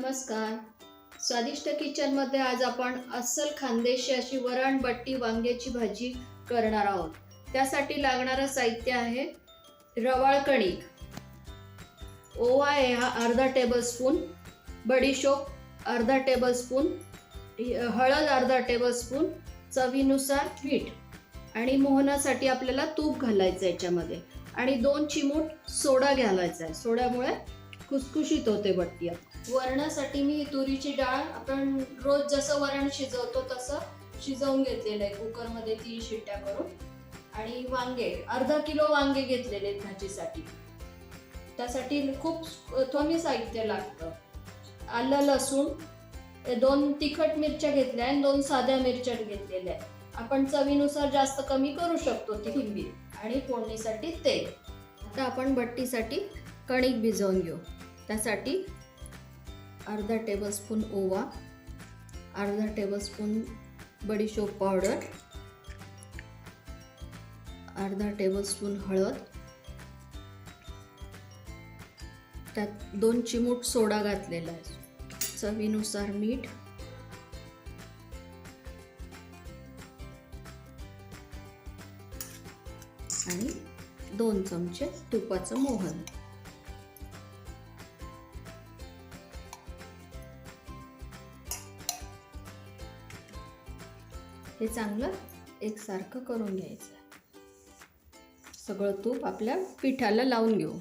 नमस्कार. स्वादिष्ट किचनमध्ये आज आपण अस्सल खानदेशी अशी वरणबट्टी वांग्याची भाजी करणार आहोत. त्यासाठी लागणारं साहित्य आहे रवाळ कणिक. ओवा आहे हा अर्धा टेबलस्पून बडीशोप अर्धा टेबलस्पून हळद अर्धा टेबलस्पून चवीनुसार मीठ आणि मोहनासाठी आपल्याला तूप घालायचं याच्यामध्ये. आणि दोन चिमूट सोडा घालायचा आहे. सोड्यामुळे खुसखुशीत होते बट्टी वरणासाठी मी तुरीची डाळ आपण रोज जसं वरण शिजवतो तसं शिजवून घेतलेलं आहे. कुकरमध्ये तीन शिट्ट्या करून. आणि वांगे अर्धा किलो वांगे घेतलेले आहेत भाजीसाठी. त्यासाठी खूप कमी साहित्य लागतं. आलं लसूण दोन तिखट मिरच्या घेतल्या आणि दोन साध्या मिरच्या घेतलेल्या आहेत. आपण चवीनुसार जास्त कमी करू शकतो ती हिंबी आणि फोडणीसाठी तेल. आता आपण बट्टीसाठी कणिक भिजवून घेऊ. त्यासाठी अर्धा टेबलस्पून ओवा अर्धा टेबलस्पून बडीशोप पावडर अर्धा टेबलस्पून हळद त्यात दोन चिमूट सोडा घातलेला आहे. चवीनुसार मीठ आणि दोन चमचे तुपाचं मोहन. हे चांगलं एकसारखं करून घ्यायचं. सगळं तूप आपल्या पिठाला लावून घेऊ.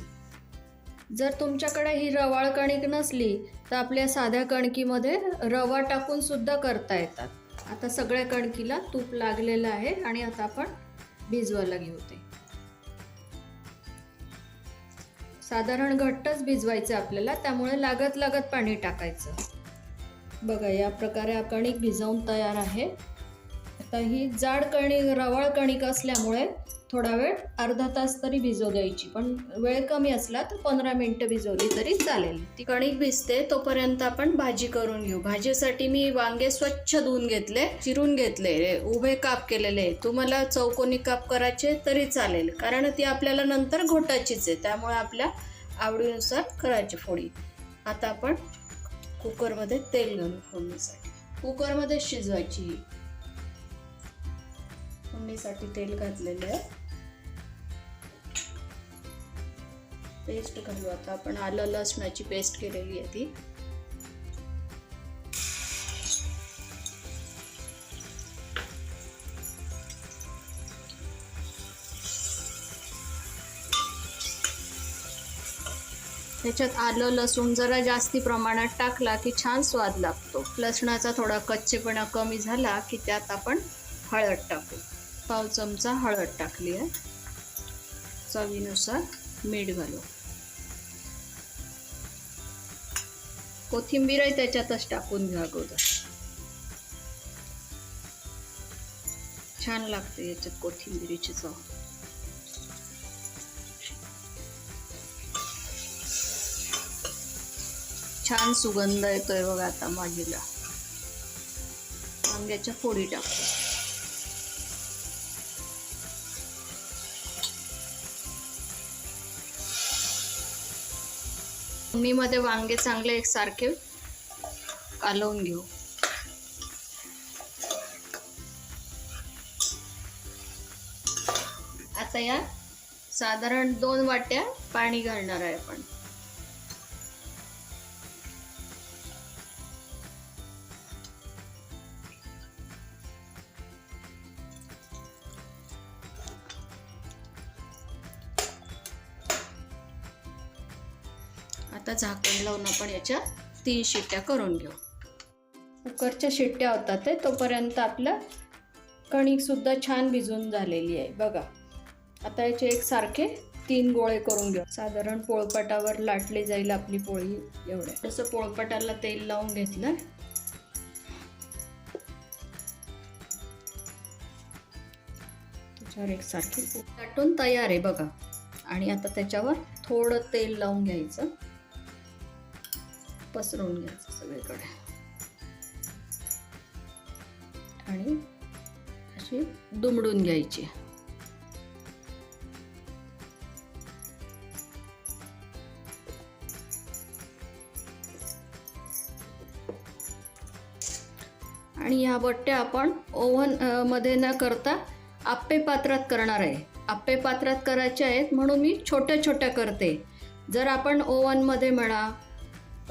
जर तुमच्याकडे ही रवाळ कणिक नसली तर आपल्या साध्या कणकीमध्ये रवा टाकून सुद्धा करता येतात. आता सगळ्या कणकीला तूप लागलेलं आहे आणि आता आपण भिजवायला घेऊ ते. साधारण घट्टच भिजवायचं आपल्याला त्यामुळे लागत लागत पाणी टाकायचं. बघा या प्रकारे कणिक भिजवून तयार आहे. आता ही जाड कणिक रवाळ कणिक असल्यामुळे थोडा वेळ अर्धा तास तरी भिजव द्यायची. पण वेळ कमी असला तर पंधरा मिनटं भिजवली तरी चालेल. ती कणिक भिजते तोपर्यंत आपण भाजी करून घेऊ. भाजीसाठी मी वांगे स्वच्छ धुवून घेतले चिरून घेतले उभे काप केलेले. तुम्हाला चौकोनी काप करायचे तरी चालेल कारण ती आपल्याला नंतर घोटाचीच आहे. त्यामुळे आपल्या आवडीनुसार करायची फोडी. आता आपण कुकरमध्ये तेल घालू फोडणीसाठी. कुकरमध्ये शिजवायची. फोडणीसाठी तेल घातलेलं आहे. पेस्ट घालू आता आपण. आलं लसणाची पेस्ट केलेली आहे ती. त्याच्यात आलं लसूण जरा जास्ती प्रमाणात टाकला की छान स्वाद लागतो. लसणाचा थोडा कच्चेपणा कमी झाला की त्यात आपण हळद टाकू. पाव चमचा हळद टाकली आहे. चवीनुसार मीठ घालू. कोथिंबीरही त्याच्यातच टाकून घ्या अगोदर. छान लागते याच्यात कोथिंबीरीची चव. छान सुगंध येतोय बघा आता भाजीला वांग्याच्या फोडी टाकतो. मध्ये वांगे चांगले एकसारखे कालवून घेऊ. आता या साधारण दोन वाट्या पाणी घालणार आहे आपण. आता झाकण लावून आपण याच्या तीन शिट्ट्या करून घेऊ. कुकरच्या शिट्ट्या होतात आहे तोपर्यंत आपलं कणिकसुद्धा छान भिजून झालेली आहे. बघा आता याचे एक सारखे तीन गोळे करून घेऊ. साधारण पोळपाटावर लाटली जाईल आपली पोळी एवढे तसं पोळपाटाला तेल लावून घेतलं त्याच्यावर एक सारखी लाटून तयार आहे बघा. आणि आता त्याच्यावर थोडं तेल लावून घ्यायचं. पसरवून घ्यायचं सगळीकडे. आणि अशी दुमडून घ्यायची. आणि ह्या बट्ट्या आपण ओव्हनमध्ये न करता आप्पे पात्रात करणार आहे. आप्पे पात्रात करायचे आहेत म्हणून मी छोट्या छोट्या करते. जर आपण ओव्हनमध्ये म्हणा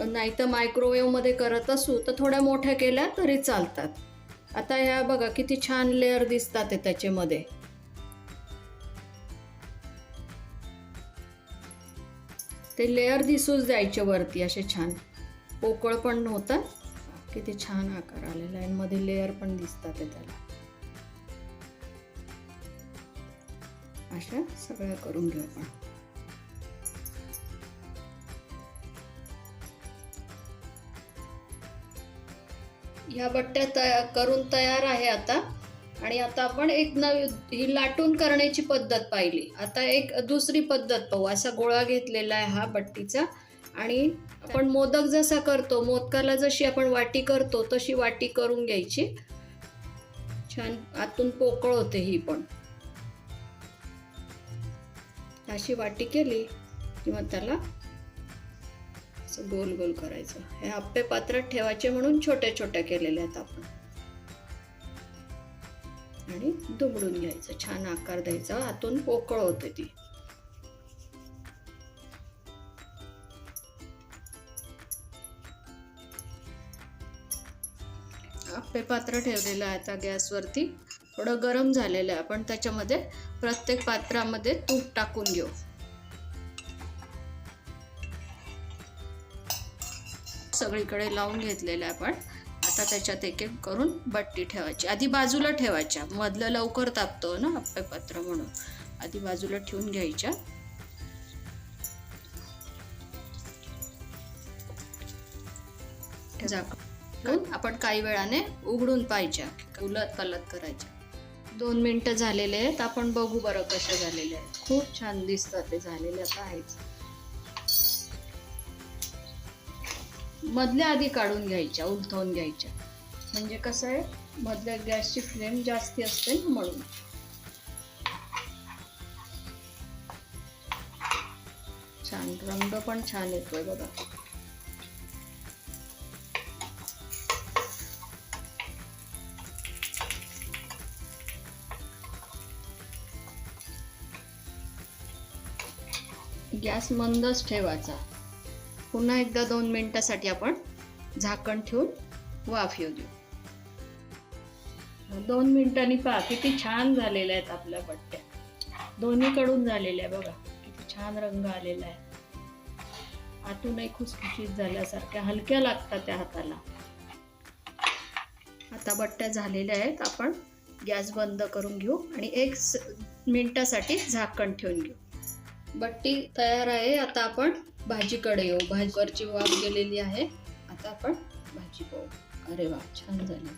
नाही तर मायक्रोवेव्हमध्ये करत असू तर थोड्या मोठ्या केल्या तरी चालतात. आता ह्या बघा किती छान लेअर दिसतात आहे त्याच्यामध्ये. ते लेअर दिसूच द्यायचे वरती असे छान. पोकळ पण होतात किती छान आकार आलेला आहे. मध्ये लेअर पण दिसतात आहे त्याला. अशा सगळ्या करून घेऊ आपण. ह्या बट्ट्या तया करून तयार आहे आता. आणि आता आपण एक नवी ही लाटून करण्याची पद्धत पाहिली. आता एक दुसरी पद्धत पाहू. असा गोळा घेतलेला आहे हा बट्टीचा. आणि आपण मोदक जसा करतो मोदकाला जशी आपण वाटी करतो तशी वाटी करून घ्यायची. छान आतून पोकळ होते ही पण. अशी वाटी केली किंवा त्याला असं गोल गोल करायचं. हे आप्पे पात्रात ठेवायचे म्हणून छोट्या छोट्या केलेल्या आहेत आपण. आणि दुमडून घ्यायचं. छान आकार द्यायचा. आतून पोकळ होते ती. आप्पे पात्र ठेवलेलं आहे आता गॅसवरती. थोडं गरम झालेलं आहे. आपण त्याच्यामध्ये प्रत्येक पात्रामध्ये तूप टाकून घेऊ. सगळीकडे लावून घेतलेल्या आपण. आता त्याच्यात एक एक करून बट्टी ठेवायची. आधी बाजूला ठेवायच्या. मधलं लवकर तापतो ना आप्पे म्हणून. आधी बाजूला ठेवून घ्यायच्या. आपण काही वेळाने उघडून पाहिजे उलत पलत करायच्या. दोन मिनटं झालेले आहेत. आपण बघू बरं कसे झालेले आहेत. खूप छान दिसतात ते झालेले आता आहेच मधल्या आधी काढून घ्यायच्या उलथवून घ्यायच्या. म्हणजे कसं आहे मधल्या गॅसची फ्लेम जास्ती असते ना म्हणून. छान रंग पण छान येतोय बघा. गॅस मंदच ठेवायचा. पुन्हा एकदा दोन मिनिटासाठी आपण झाकण ठेवून वाफ येऊ देऊ. दोन मिनिटांनी पहा किती छान झालेल्या आहेत आपल्या बट्ट्या दोन्हीकडून झालेल्या आहे बघा किती छान रंग आलेला आहे. आतूनही खुसखुशीत झाल्यासारख्या हलक्या लागतात त्या हाताला. आता बट्ट्या झालेल्या आहेत आपण गॅस बंद करून घेऊ आणि एक मिनटासाठी मिनिटासाठी झाकण ठेवून घेऊ. बट्टी तयार आहे आता आपण भाजीकडे येऊ हो, भाजीवरची वाफ गेलेली आहे. आता आपण भाजी पाहू. अरे वा छान झाली.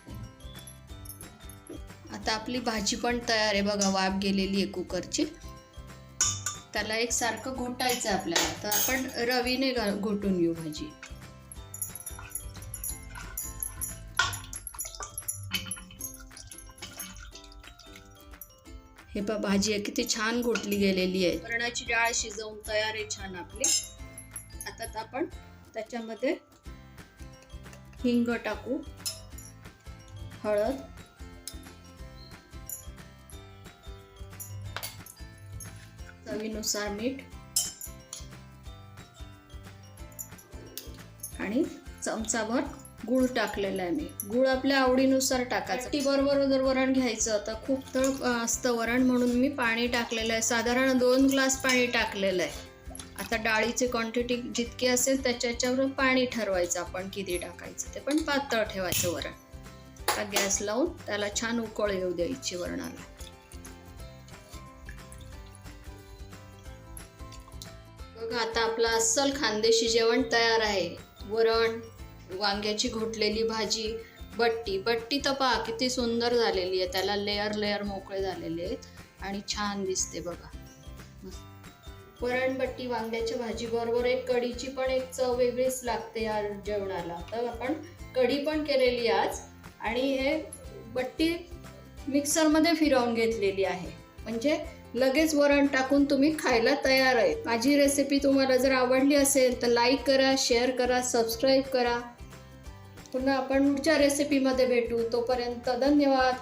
आता आपली भाजी पण तयार आहे बघा वाफ गेलेली आहे कुकरची. त्याला एक सारखं घोटायचं आहे आपल्याला. तर आपण रवीने घा- घोटून घेऊ भाजी. हे पा भाजी आहे किती छान घोटली गेलेली आहे. वरणाची डाळ शिजवून तयार आहे छान आपली. आता आपण त्याच्यामध्ये हिंग टाकू हळद चवीनुसार मीठ आणि चमचाभर गुळ टाकलेला आहे मी. गुळ आपल्या आवडीनुसार टाकायचं. ती बरोबर जर वरण घ्यायचं तर खूप तळ असतं वरण म्हणून मी पाणी टाकलेलं आहे. साधारण दोन ग्लास पाणी टाकलेलं आहे. आता डाळीची क्वांटिटी जितकी असेल त्याच्यावर पाणी ठरवायचं आपण किती टाकायचं ते पण पातळ ठेवायचं वरण. आता गॅस लावून त्याला छान उकळ येऊ द्यायची वरणाला. बघा आता आपलं अस्सल खानदेशी जेवण तयार आहे. वरण वांग्याची घोटलेली भाजी बट्टी. बट्टी तर पहा किती सुंदर झालेली आहे. त्याला लेअर लेअर मोकळे झालेले आहेत आणि छान दिसते बघा. वरण बट्टी वांग्याच्या भाजीबरोबर एक कढीची पण एक चव वेगळीच लागते या जेवणाला. तर आपण कढी पण केलेली आज आणि हे बट्टी मिक्सरमध्ये फिरवून घेतलेली आहे. म्हणजे लगेच वरण टाकून तुम्ही खायला तयार आहे माझी रेसिपी तुम्हाला जर आवडली असेल तर लाईक करा शेअर करा सबस्क्राईब करा. पुन्हा आपण पुढच्या रेसिपीमध्ये भेटू. तोपर्यंत धन्यवाद.